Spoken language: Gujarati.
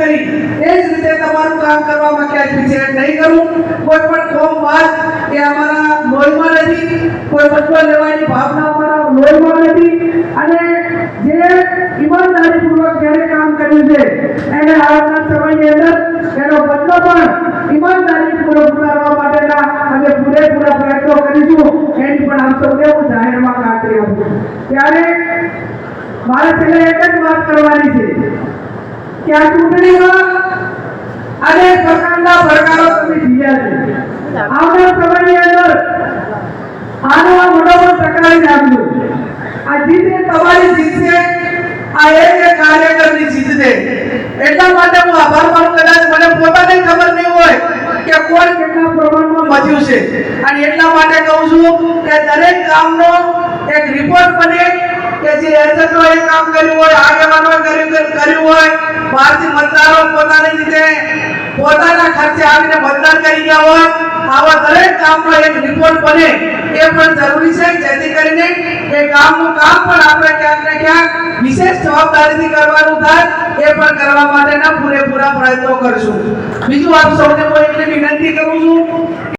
કરી. એ જ રીતે તમારું કામ કરવામાં ક્યાંય પીછે નહીં કરું. કોઈ પણ કોમ વાત એ અમારા લોહીમાં નથી કોઈ બદલો લેવાની ભાવના અમારા લોહીમાં નથી અને જે ઈમાનદારીપૂર્વક જેણે કામ કર્યું છે, એને આવનાર સમયની અંદર એનો બદલો પણ ઈમાનદારીપૂર્વક ઉતારવા માટેના અમે પૂરેપૂરા પ્રયત્નો કરીશું. એની પણ આમ સૌને હું જાહેરમાં ખાતરી આપું ત્યારે મારે છેલ્લે એક જ વાત કરવાની છે. કે આ ચૂંટણીમાં અનેક પ્રકારના પડકારો તમે જીવ્યા છે. આવનાર સમયની અંદર આનો આ મનોબળ ટકાવી રાખજો આ જીત, તમારી જીત આ એક કાર્યકરની જીત એટલા માટે હું આભાર માનું, કદાચ મને પોતાને ખબર નહીં હોય કે કોણ કેટલા પ્રમાણમાં મજ્યું છે. અને એટલા માટે કહું છું કે દરેક કામનો એક રિપોર્ટ બને કે જે એજન્ટો એ કામ કર્યું હોય આગેવાનોએ કર્યું કર્યું હોય ભારતીય મતદારો પોતાની રીતે પોતાના ખર્ચે આવીને મતદાન કરી ગયા હોય, આવા દરેક કામનો એક રિપોર્ટ બને. એ પણ જરૂરી છે, જેથી કરીને એ કામનું કામ પણ આપણે ક્યાંક ને ક્યાંક વિશેષ જવાબદારીથી કરવાનું થાય, એ પણ કરવા માટેના પૂરેપૂરા પ્રયત્નો કરશું. બીજું આપ સૌને હું એટલી વિનંતી કરું છું